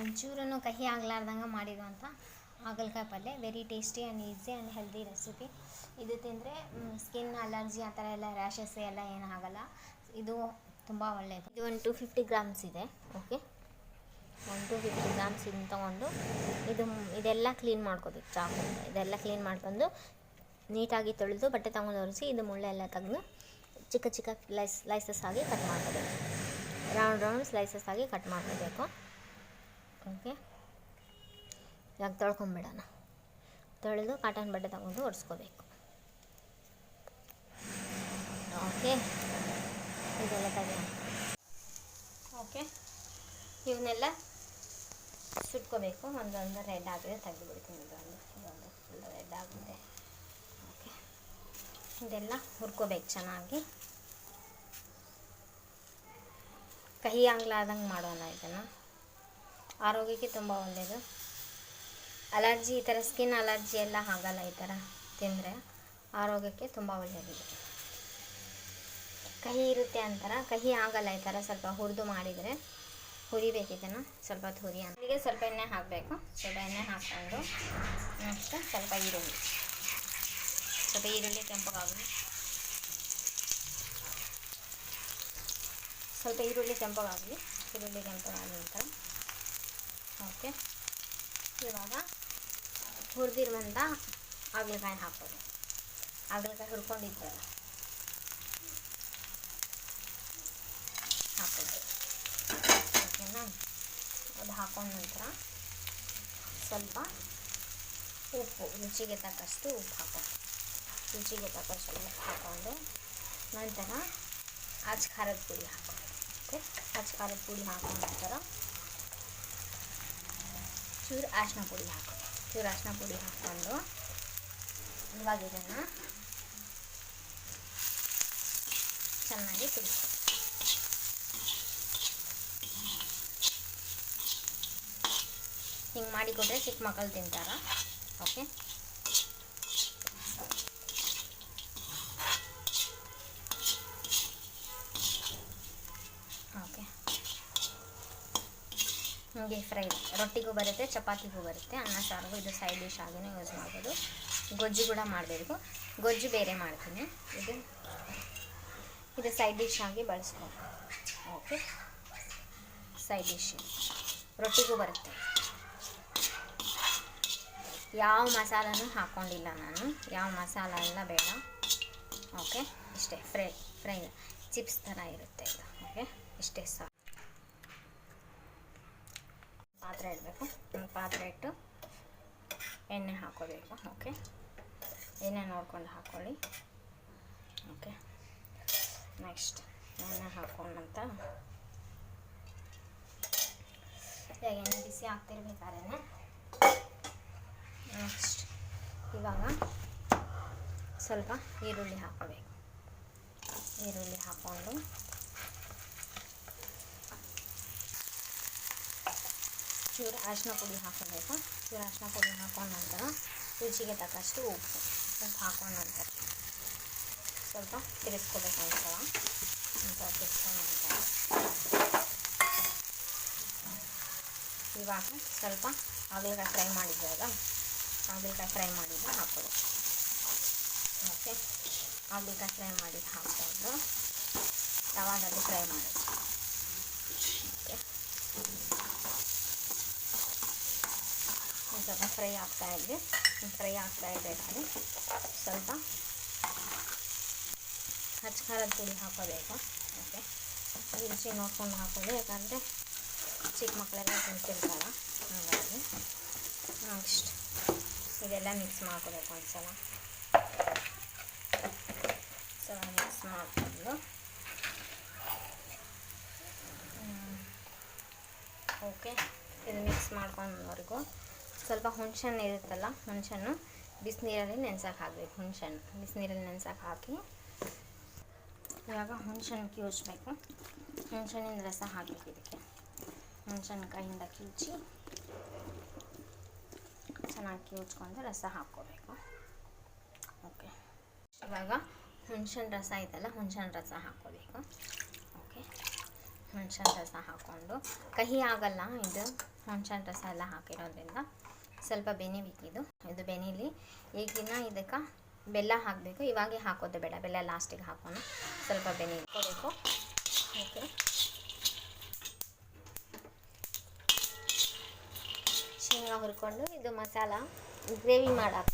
ಒಂಚೂರೂ ಕಹಿ ಆಗ್ಲಾರ್ದಂಗೆ ಮಾಡಿರುವಂಥ ಹಾಗಲಕಾಯಿ ಪಲ್ಯ. Very tasty and easy and healthy recipe ಇದು ತಿಂದರೆ ಸ್ಕಿನ್ ಅಲರ್ಜಿ ಆ ಥರ ಎಲ್ಲ ರ್ಯಾಷಸ್ ಎಲ್ಲ ಏನು ಆಗಲ್ಲ. ಇದು ತುಂಬ ಒಳ್ಳೆಯದು ಇದು ಒಂದು ಟು ಫಿಫ್ಟಿ ಗ್ರಾಮ್ಸ್ ಇದೆ. Okay one two fifty grams ಇದನ್ನು ತೊಗೊಂಡು, ಇದು, ಇದೆಲ್ಲ ಕ್ಲೀನ್ ಮಾಡ್ಕೋಬೇಕು ಚಾಕು. ಇದೆಲ್ಲ ಕ್ಲೀನ್ ಮಾಡ್ಕೊಂಡು, ನೀಟಾಗಿ ತೊಳೆದು ಬಟ್ಟೆ ತೊಗೊಂಡು ಒರೆಸಿ, ಇದು ಮುಳ್ಳೆಲ್ಲ ತೆಗೆದು, ಚಿಕ್ಕ ಚಿಕ್ಕ ಲೈಸ್ ಸ್ಲೈಸಸ್ ಆಗಿ ಕಟ್ ಮಾಡ್ಕೋಬೇಕು. ರೌಂಡ್ ರೌಂಡ್ ಸ್ಲೈಸಸ್ ಆಗಿ ಕಟ್ ಮಾಡ್ಕೋಬೇಕು. ಓಕೆ ಇವಾಗ ತೊಳ್ಕೊಂಬಿಡೋಣ. ತೊಳೆದು ಕಾಟನ್ ಬಟ್ಟೆ ತಗೊಂಡು ಒರೆಸ್ಕೋಬೇಕು ಓಕೆ ಇದೆಲ್ಲ ತೆಗೆಯೋಣ. ಓಕೆ ಇವನ್ನೆಲ್ಲ ಸುಟ್ಕೋಬೇಕು. ಒಂದೊಂದು ರೆಡ್ ಆಗಿದೆ ತೆಗೆದುಬಿಡ್ತೀನಿ. ಇದೊಂದು ಇದೊಂದು ಫುಲ್ ರೆಡ್ ಆಗಿದೆ ಓಕೆ ಇದೆಲ್ಲ ಹುರ್ಕೋಬೇಕು ಚೆನ್ನಾಗಿ. ಕಹಿ ಆಗ್ಲಾರ್ದಂಗೆ ಮಾಡೋಣ ಇದನ್ನು. ಆರೋಗ್ಯಕ್ಕೆ ತುಂಬ ಒಳ್ಳೆಯದು ಅಲರ್ಜಿ, ಈ ಥರ ಸ್ಕಿನ್ ಅಲರ್ಜಿ ಎಲ್ಲ ಆಗಲ್ಲ ಈ ಥರ ತಿಂದರೆ ಆರೋಗ್ಯಕ್ಕೆ ತುಂಬ ಒಳ್ಳೆಯದಿದೆ ಕಹಿ ಇರುತ್ತೆ ಅಂತಾರ, ಕಹಿ ಆಗಲ್ಲ ಈ ಥರ ಸ್ವಲ್ಪ ಹುರಿದು ಮಾಡಿದರೆ. ಹುರಿಬೇಕು ಇದನ್ನು, ಸ್ವಲ್ಪ ಹೊತ್ತು ಹುರಿ ಅಲ್ಲಿಗೆ ಸ್ವಲ್ಪ ಎಣ್ಣೆ ಹಾಕಬೇಕು. ಸ್ವಲ್ಪ ಎಣ್ಣೆ ಹಾಕ್ಕೊಂಡು ನೆಕ್ಸ್ಟ್ ಸ್ವಲ್ಪ ಈರುಳ್ಳಿ. ಸ್ವಲ್ಪ ಈರುಳ್ಳಿ ಕೆಂಪಗಾಗಲಿ ಸ್ವಲ್ಪ ಈರುಳ್ಳಿ ಕೆಂಪಗಾಗಲಿ ಈರುಳ್ಳಿ ಕೆಂಪಾಗಲಿ ನಂತರ ಓಕೆ. ಇವಾಗ ಹುರಿದಿರುವಂಥ ಹಾಗಲಕಾಯಿ ಹಾಕೋದು ಹಾಗಲಕಾಯಿ ಹುರ್ಕೊಂಡಿದ್ದಲ್ಲ ಹಾಕೋದು ಓಕೆನಾ? ಅದು ಹಾಕೊಂಡ ನಂತರ ಸ್ವಲ್ಪ ಉಪ್ಪು, ರುಚಿಗೆ ತಕ್ಕಷ್ಟು ಉಪ್ಪು ಹಾಕೋದು ರುಚಿಗೆ ತಕ್ಕಷ್ಟು ಉಪ್ಪು ಹಾಕೊಂಡು ನಂತರ ಅಚ್ಚ ಖಾರದ ಪುಡಿ ಹಾಕೋದು ಓಕೆ? ಅಚ್ಚ ಖಾರದ ಪುಡಿ ಹಾಕೊಂಡ ನಂತರ ಚೂರು ಅರಿಶಿನ ಪುಡಿ ಹಾಕು. ಚೂರು ಅರಿಶಿನ ಪುಡಿ ಹಾಕ್ಕೊಂಡು ಇವಾಗ ಇದನ್ನು ಚೆನ್ನಾಗಿ ಕುದಿಸ್ಕೊ ಹಿಂಗೆ ಮಾಡಿಕೊಟ್ರೆ ಚಿಕ್ಕ ಮಕ್ಕಳು ತಿಂತಾರ? ಓಕೆ ಹೀಗೆ ಫ್ರೈ ರೊಟ್ಟಿಗೂ ಬರುತ್ತೆ ಚಪಾತಿಗೂ ಬರುತ್ತೆ, ಅನ್ನ ಸಾರಿಗೂ ಇದು ಸೈಡ್ ಡಿಶ್ ಆಗಿನೇ ಯೂಸ್ ಮಾಡ್ಬೋದು. ಗೊಜ್ಜು ಕೂಡ ಮಾಡಬೇಕು. ಗೊಜ್ಜು ಬೇರೆ ಮಾಡ್ತೀನಿ. ಇದು ಇದು ಸೈಡ್ ಡಿಶ್ ಆಗಿ ಬಳಸ್ಬೋದು ಓಕೆ ಸೈಡ್ ಡಿಶ್ ರೊಟ್ಟಿಗೂ ಬರುತ್ತೆ. ಯಾವ ಮಸಾಲನೂ ಹಾಕ್ಕೊಂಡಿಲ್ಲ ನಾನು. ಯಾವ ಮಸಾಲ ಎಲ್ಲ ಬೇಡ. ಓಕೆ ಇಷ್ಟೇ. Fry fry. ಚಿಪ್ಸ್ ಥರ ಇರುತ್ತೆ ಇದು. ಓಕೆ ಇಷ್ಟೇ ಸಾಕು. ಪಾತ್ರೆ ಇಡಬೇಕು. ಒಂದು ಪಾತ್ರೆ ಇಟ್ಟು ಎಣ್ಣೆ ಹಾಕೋಬೇಕು. ಓಕೆ ಎಣ್ಣೆ ನೋಡ್ಕೊಂಡು ಹಾಕ್ಕೊಳ್ಳಿ ಓಕೆ ನೆಕ್ಸ್ಟ್ ಎಣ್ಣೆ ಹಾಕೊಂಡಂತ. ಈಗ ಎಣ್ಣೆ ಬಿಸಿ ಹಾಕ್ತಿರ್ಬೇಕಾದ್ರೆ ನೆಕ್ಸ್ಟ್ ಇವಾಗ ಸ್ವಲ್ಪ ಈರುಳ್ಳಿ ಹಾಕೋಬೇಕು. ಈರುಳ್ಳಿ ಹಾಕ್ಕೊಂಡು ಚೂರು ಅರಿಶಿನ ಪುಡಿ ಹಾಕೋಬೇಕು ಚೂರು ಅರಿಶಿನ ಪುಡಿ ಹಾಕೊಂಡ ನಂತರ ರುಚಿಗೆ ತಕ್ಕಷ್ಟು ಉಪ್ಪು ಉಪ್ಪು ಹಾಕೊಂಡ ನಂತರ ಸ್ವಲ್ಪ ತಿರ್ಸ್ಕೋಬೇಕು ಒಂದ್ಸಲ ಒಂದ್ಸಲ ತಿರ್ಸ್ಕೊಂಡ ನಂತರ ಇವಾಗ ಸ್ವಲ್ಪ ಹಾಗಲಕಾಯಿ ಫ್ರೈ ಮಾಡಿದ್ದಾಗ ಹಾಗಲಕಾಯಿ ಫ್ರೈ ಮಾಡಿದ್ದು ಹಾಕೋದು ಓಕೆ? ಹಾಗಲಕಾಯಿ ಫ್ರೈ ಮಾಡಿದ್ದು ಹಾಕ್ಕೊಂಡು ತವಾದಲ್ಲಿ ಫ್ರೈ ಮಾಡೋದು ಓಕೆ ಒಂದ್ ಸ್ವಲ್ಪ ಫ್ರೈ ಆಗ್ತಾ ಇದೆ. ಫ್ರೈ ಆಗ್ತಾ ಇದೆ ನಾನು ಸ್ವಲ್ಪ ಹಚ್ಚ ಖಾರದ ಪುಡಿ ಹಾಕೋಬೇಕು. ಓಕೆ. ರುಚಿ ನೋಡ್ಕೊಂಡು ಹಾಕೋದು. ಯಾಕಂದರೆ ಚಿಕ್ಕ ಮಕ್ಕಳೆಲ್ಲ ತಿಂತಿರ್ತಾರ. ಹಾಗಾಗಿ ನೆಕ್ಸ್ಟ್ ಇದೆಲ್ಲ ಮಿಕ್ಸ್ ಮಾಡ್ಕೋಬೇಕು ಒಂದ್ಸಲ. ಸಲ ಮಿಕ್ಸ್ ಮಾಡಿಕೊಂಡು ಓಕೆ. ಇದು ಮಿಕ್ಸ್ ಮಾಡ್ಕೊಂಡವರೆಗೂ ಸ್ವಲ್ಪ ಹುಣ್ಸೆಹಣ್ಣು ಇರುತ್ತಲ್ಲ ಹುಣ್ಸೆಣ್ಣು ಬಿಸಿನೀರಲ್ಲಿ ನೆನ್ಸಕ್ಕೆ ಹಾಕಬೇಕು, ಹುಣ್ಸೆಹಣ್ಣು. ಬಿಸಿನೀರಲ್ಲಿ ನೆನ್ಸೋಕೆ ಹಾಕಿ ಇವಾಗ ಹುಣ್ಸೆಹಣ್ಣು ಕಿವುಚ್ಬೇಕು. ಹುಣ್ಸೆಹಣ್ಣಿನ ರಸ ಹಾಕಬೇಕು ಇದಕ್ಕೆ. ಹುಣ್ಸೆಹಣ್ಣು ಕೈಯಿಂದ ಕಿವುಚಿ, ಚೆನ್ನಾಗಿ ಕಿವುಚ್ಕೊಂಡು ರಸ ಹಾಕ್ಕೋಬೇಕು. ಓಕೆ. ಇವಾಗ ಹುಣ್ಸೆಹಣ್ಣು ರಸ ಐತಲ್ಲ, ಹುಣಸೆಹಣ್ಣು ರಸ ಹಾಕ್ಕೋಬೇಕು. ಓಕೆ. ಹುಣ್ಸೆಹಣ್ಣು ರಸ ಹಾಕ್ಕೊಂಡು, ಕಹಿ ಆಗಲ್ಲ, ಇದು ಹುಣ್ಸೆಹಣ್ಣು ರಸ ಎಲ್ಲ ಹಾಕಿರೋದ್ರಿಂದ ಸ್ವಲ್ಪ ಬೆನೆ ಬೇಕಿದು ಇದು ಬೆನೇಲಿ. ಈಗಿನ ಇದಕ್ಕೆ ಬೆಲ್ಲ ಹಾಕಬೇಕು. ಇವಾಗೆ ಹಾಕೋದು ಬೇಡ. ಬೆಲ್ಲ ಲಾಸ್ಟಿಗೆ ಹಾಕೋಣ. ಸ್ವಲ್ಪ ಬೆನೆ ಇಟ್ಕೋಬೇಕು. ಓಕೆ. ಶೇಂಗಾ ಹುರ್ಕೊಂಡು ಇದು ಮಸಾಲ, ಗ್ರೇವಿ ಮಾಡಾಕ.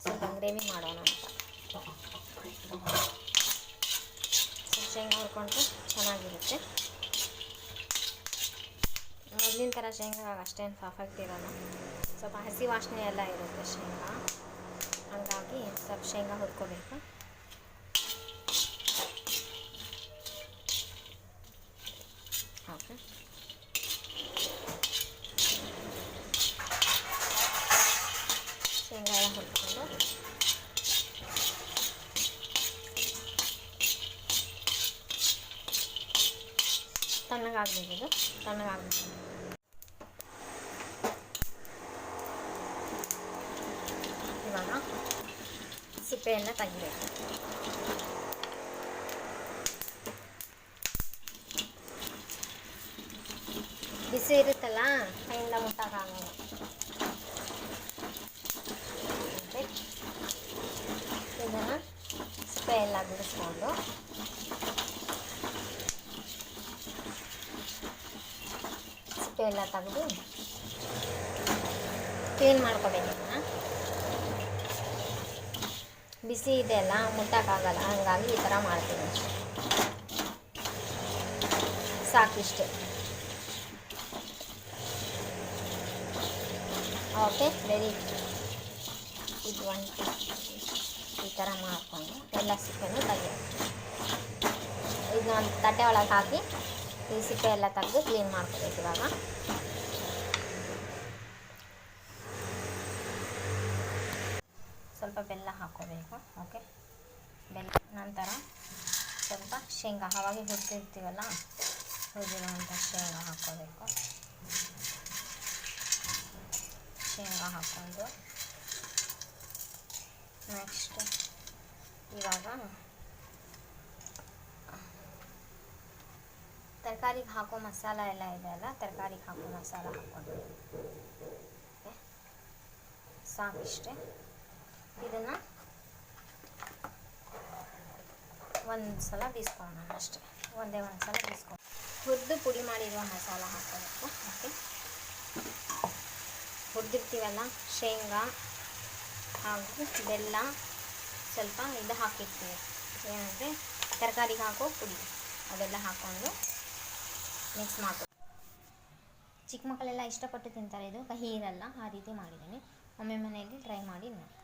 ಸ್ವಲ್ಪ ಗ್ರೇವಿ ಮಾಡೋಣ ಅಂತ. ಶೇಂಗಾ ಹುರ್ಕೊಂಡ್ರೆ ಚೆನ್ನಾಗಿರುತ್ತೆ. ಮೊದಲಿನ ಥರ ಶೇಂಗಾ ಅಷ್ಟೇನು ಪರ್ಫೆಕ್ಟ್ ಇರೋಲ್ಲ. ಸ್ವಲ್ಪ ಹಸಿ ವಾಸನೆ ಎಲ್ಲ ಇರುತ್ತೆ ಶೇಂಗಾ. ಹಂಗಾಗಿ ಸ್ವಲ್ಪ ಶೇಂಗಾ ಹುರ್ಕೋಬೇಕು. ಓಕೆ. ಶೇಂಗಾ ಎಲ್ಲ ಹುರ್ಕೊಂಡು. ತಣ್ಣಗಾಗಬೇಕು ಇದು ತಣ್ಣಗಾಗಬೇಕು ಇವಾಗ ಸಿಪ್ಪೆಯನ್ನು ತೆಗಿಬೇಕು ಬಿಸಿ ಇರುತ್ತಲ್ಲ ಕೈಯಿಂದ ಮುಟ್ಟಕ್ಕಾಗಲ್ಲ ಮತ್ತೆ ಇದನ್ನು ಸಿಪ್ಪೆ ಎಲ್ಲ ಬಿಡಿಸ್ಕೊಂಡು ಸಿಪ್ಪೆ ಎಲ್ಲ ತೆಗೆದು ಕ್ಲೀನ್ ಮಾಡ್ಕೋಬೇಕು ಇದನ್ನು ಬಿಸಿ ಇದೆ ಅಲ್ಲ ಮುಟ್ಟಕ್ಕಾಗಲ್ಲ ಹಂಗಾಗಿ ಈ ಥರ ಮಾಡ್ತೀನಿ. ಸಾಕಿಷ್ಟೆ. ಓಕೆ ರೆಡಿ ಇದು ಒಂದು ಈ ಥರ ಮಾಡಿಕೊಂಡು ಎಲ್ಲ ಸಿಪ್ಪೆನೂ ತೆಗೆದು. ಇದನ್ನ ಒಂದು ತಟ್ಟೆ ಒಳಗೆ ಹಾಕಿ ಈ ಸಿಪ್ಪೆ ಎಲ್ಲ ತೆಗೆದು ಕ್ಲೀನ್ ಮಾಡ್ಕೊಬೇಕು ಇವಾಗ. ಸ್ವಲ್ಪ ಬೆಲ್ಲ ಹಾಕ್ಕೋಬೇಕು ಓಕೆ ಬೆಲ್ಲ ನಂತರ ಸ್ವಲ್ಪ ಶೇಂಗಾ ಅವಾಗೆ ಹುರಿದಿರ್ತೀವಲ್ಲ, ಹುರಿದಿರುವಂಥ ಶೇಂಗಾ ಹಾಕ್ಕೋಬೇಕು ಶೇಂಗಾ ಹಾಕ್ಕೊಂಡು ನೆಕ್ಸ್ಟ್ ಇವಾಗ ತರಕಾರಿಗೆ ಹಾಕೋ ಮಸಾಲ ಎಲ್ಲ ಇದೆ ಅಲ್ಲ, ತರಕಾರಿಗೆ ಹಾಕೋ ಮಸಾಲ ಹಾಕ್ಕೊಂಡು ಸಾಕಿಷ್ಟೇ ಇದನ್ನು ಒಂದು ಸಲ ಬೀಸ್ಕೊಳ್ಳೋಣ ಅಷ್ಟೇ. ಒಂದೇ ಒಂದು ಸಲ ಬೀಸ್ಕೊಂಡು ಹುರಿದು ಪುಡಿ ಮಾಡಿರುವ ಮಸಾಲ ಹಾಕೋಬೇಕು ಓಕೆ ಹುರಿದಿರ್ತೀವಲ್ಲ, ಶೇಂಗಾ ಹಾಗೂ ಬೆಲ್ಲ ಸ್ವಲ್ಪ ಇದು ಹಾಕಿರ್ತೀವಿ. ಏನಂದರೆ ತರಕಾರಿಗೆ ಹಾಕೋ ಪುಡಿ. ಅದೆಲ್ಲ ಹಾಕ್ಕೊಂಡು ಮಿಕ್ಸ್ ಮಾಡ್ಕೊ ಚಿಕ್ಕ ಮಕ್ಕಳೆಲ್ಲ ಇಷ್ಟಪಟ್ಟು ತಿಂತಾರೆ ಇದು, ಕಹಿ ಇರಲ್ಲ, ಆ ರೀತಿ ಮಾಡಿದ್ದೀನಿ. ಒಮ್ಮೆ ಮನೆಯಲ್ಲಿ ಟ್ರೈ ಮಾಡಿ ನೋಡಿ.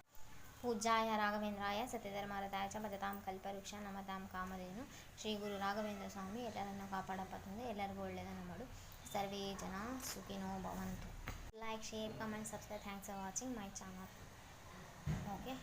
ಪೂಜ್ಯಾಯ ರಾಘವೇಂದ್ರಾಯ ಸತ್ಯಧರ್ಮಾರದಾಯ ಚ ಭಜತಾಂ ಕಲ್ಪವೃಕ್ಷ ನಮತಾಂ ಕಾಮಧೇನು ಶ್ರೀ ಗುರು ರಾಘವೇಂದ್ರ ಸ್ವಾಮಿ ಎಲ್ಲರನ್ನು ಕಾಪಾಡಪ್ಪ ತಂದೆ ಎಲ್ಲರಿಗೂ ಒಳ್ಳೆಯದನ್ನು ಮಾಡು ಸರ್ವೇ ಜನ ಸುಖಿನೋ ಭವಂತು like share comment subscribe thanks for watching my channel okay